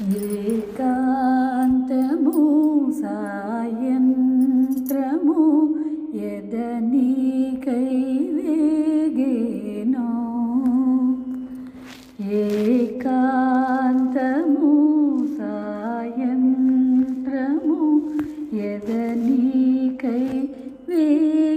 ఏకాంతము సాయంత్రము ఎదనీకై వేగేనో. ఏకాంతము సాయంత్రము ఎదనీకై వేగేనో.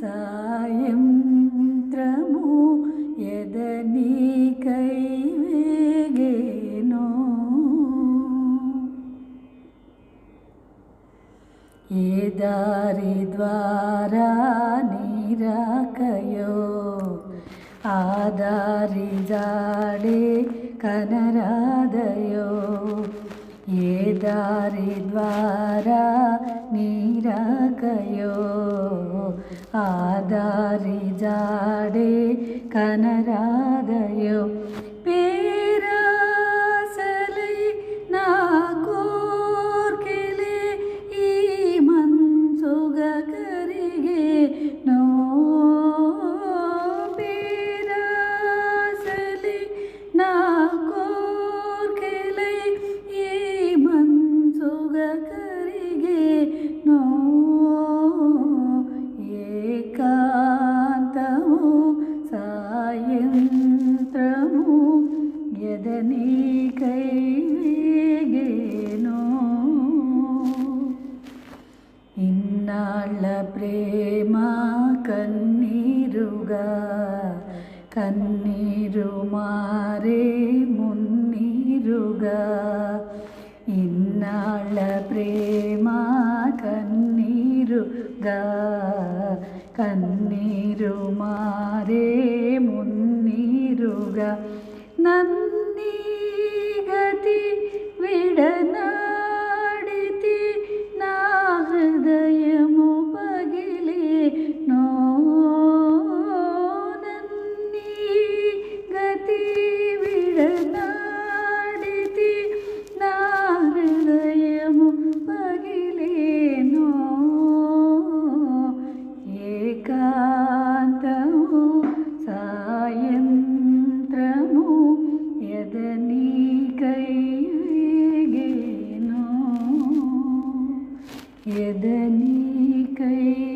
సాయంత్రము ఎదనీకై వేగేనో ఏ దారి ద్వారా నీరాకయో ఆ దారి జాడే కనరాదయో. ये दारिद्वारा द्वारा आदारि जाडे कनरादयो। నో ఇన్నాళ్ళ ప్రేమ కన్నీరుగా కన్నీరు మారే మున్నీరుగా. ఇన్నాళ్ళ ప్రేమ కన్నీరుగా ఎదనీకై వేగేనో